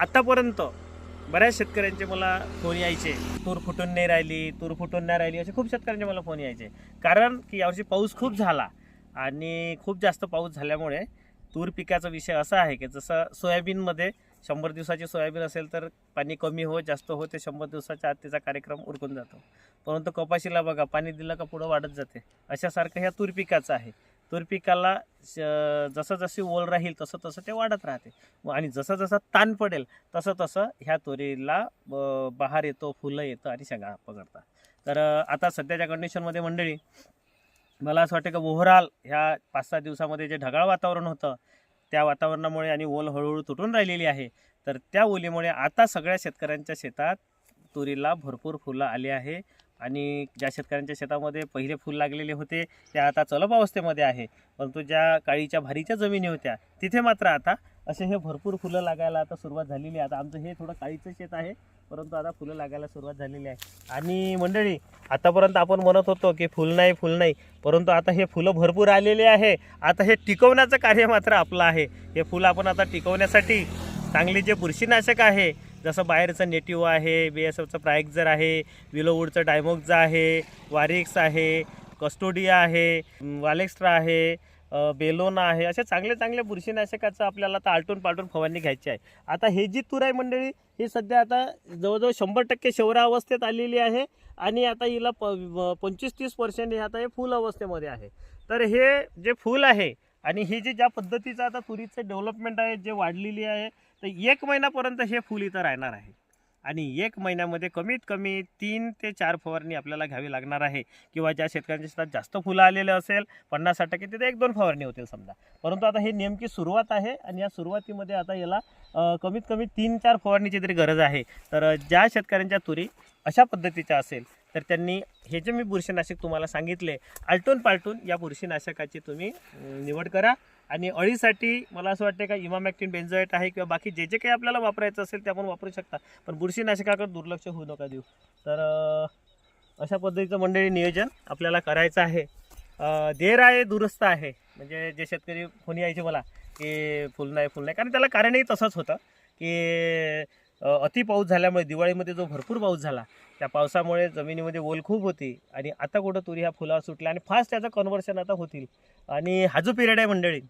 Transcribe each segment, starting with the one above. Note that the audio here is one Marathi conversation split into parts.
आतापर्यंत बऱ्याच शेतकऱ्यांचे मला फोन यायचे. तूर फुटून नाही राहिली तूर फुटून नाही राहिली असे खूप शेतकऱ्यांचे मला फोन यायचे. कारण की यावर्षी पाऊस खूप झाला आणि खूप जास्त पाऊस झाल्यामुळे तूर पिकाचा विषय असा आहे की जसं सोयाबीनमध्ये शंभर दिवसाची सोयाबीन असेल तर पाणी कमी हो जास्त हो ते शंभर दिवसाच्या आत त्याचा कार्यक्रम उरकून जातो. परंतु कपाशीला बघा पाणी दिलं का पुढं वाढत जाते. अशासारखं ह्या तूर पिकाचं आहे. तूर पिकाला श- जसं जशी ओल राहील तसं तसं ते वाढत राहते. आणि जसं जसं ताण पडेल तसं तसं ह्या तुरीला ब- बहार येतो फुलं येतं आणि शेंगा पकडतात. तर आता सध्याच्या कंडिशनमध्ये मंडळी मला असं वाटतं की ओव्हरऑल ह्या पाच सहा दिवसामध्ये जे ढगाळ वातावरण होतं त्या वातावरणामुळे आणि ओल हळूहळू तुटून राहिलेली आहे. तर त्या ओलीमुळे आता सगळ्या शेतकऱ्यांच्या शेतात तुरीला भरपूर फुलं आली आहे. आणि ज्या शेतकऱ्यांच्या शेतामध्ये पहिले फूल लागलेले होते त्या आता चलप अवस्थेमध्ये आहे. परंतु ज्या काळीच्या भारीच्या जमिनी होत्या तिथे मात्र आता असे हे भरपूर फुलं लागायला आता सुरुवात झालेली आहे. आता आमचं हे थोडं काळीचं शेत आहे परंतु आता फुलं लागायला सुरुवात झालेली आहे. आणि मंडळी आतापर्यंत आपण म्हणत होतो की फुल नाही फुल नाही परंतु आता हे फुलं भरपूर आलेले आहे. आता हे टिकवण्याचं कार्य मात्र आपलं आहे. हे फुलं आपण आता टिकवण्यासाठी चांगले जे बुरशीनाशक आहे जसं बाहेरचं नेटिव्ह आहे बी एस एफचं प्रायक्झर आहे विलोवूडचं डायमोक्झा आहे वारिक्स आहे कस्टोडिया आहे वालेक्स्ट्रा आहे बेलोना आहे अशा चांगल्या चांगल्या बुरशीनाशकाचं आपल्याला आता आलटून पालटून फवारणी घ्यायची आहे. आता हे जी तूर आहे मंडळी ही सध्या आता जवळजवळ शंभर टक्के शौरा अवस्थेत आलेली आहे आणि आता हिला प पंचवीस तीस पर्सेंट हे आता हे फुल अवस्थेमध्ये आहे. तर हे जे फूल आहे आणि ही जे ज्या पद्धतीचं आता तुरीचं डेव्हलपमेंट आहे जे वाढलेली आहे तर एक महिन्यापर्यंत हे फूल इथं राहणार आहे. आणि एक महिन्यामध्ये कमीत कमी तीन ते चार फवारणी आपल्याला घ्यावी लागणार आहे. किंवा ज्या शेतकऱ्यांच्या शेतात जास्त फुलं आलेले असेल पन्नास साठ टक्के तिथे एक दोन फवारणी होतील समजा. परंतु आता हे नेमकी सुरुवात आहे आणि या सुरुवातीमध्ये आता याला कमीत कमी तीन चार फवारणीची तरी गरज आहे. तर ज्या शेतकऱ्यांच्या तुरी अशा पद्धतीच्या असेल तर त्यांनी हे जे मी बुरशीनाशक तुम्हाला सांगितले आलटून पालटून या बुरशीनाशकाची तुम्ही निवड करा. आणि अळीसाठी मला असं वाटतं का इमामॅक्टिन बेन्झोएट आहे किंवा बाकी जे जे काही आपल्याला वापरायचं असेल ते आपण वापरू शकता. पण बुरशीनाशकाकडे दुर्लक्ष होऊ नका देऊ. तर अशा पद्धतीचं मंडळी नियोजन आपल्याला करायचं आहे. देर आहे दुरुस्त आहे. म्हणजे जे शेतकरी फोन यायचे मला की फुल नाही फुल नाही. कारण त्याला कारणही तसंच होतं की अति पाऊस झाल्यामुळे दिवाळीमध्ये जो भरपूर पाऊस झाला त्या पावसामुळे जमिनीमध्ये ओल खूप होती. आणि आता कुठं तुरी ह्या फुलावर सुटल्या आणि फास्ट त्याचं कन्व्हर्शन आता होतील. आणि हा जो पिरियड आहे मंडळी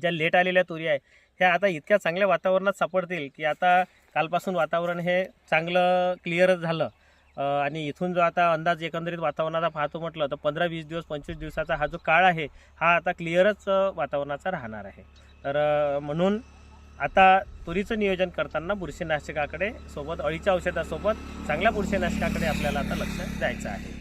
ज्या लेट आलेल्या तुरी आहे ह्या आता इतक्या चांगल्या वातावरणात सापडतील की आता कालपासून वातावरण हे चांगलं क्लिअरच झालं. आणि इथून जो आता अंदाज एकंदरीत वातावरणाचा पाहतो म्हटलं तर पंधरा वीस दिवस पंचवीस दिवसाचा हा जो काळ आहे हा आता क्लिअरच वातावरणाचा राहणार आहे. तर म्हणून आता तुरीचं नियोजन करताना बुरशीनाशकाकडे सोबत अळीच्या औषधासोबत चांगल्या बुरशीनाशकाकडे आपल्याला आता लक्ष द्यायचं आहे.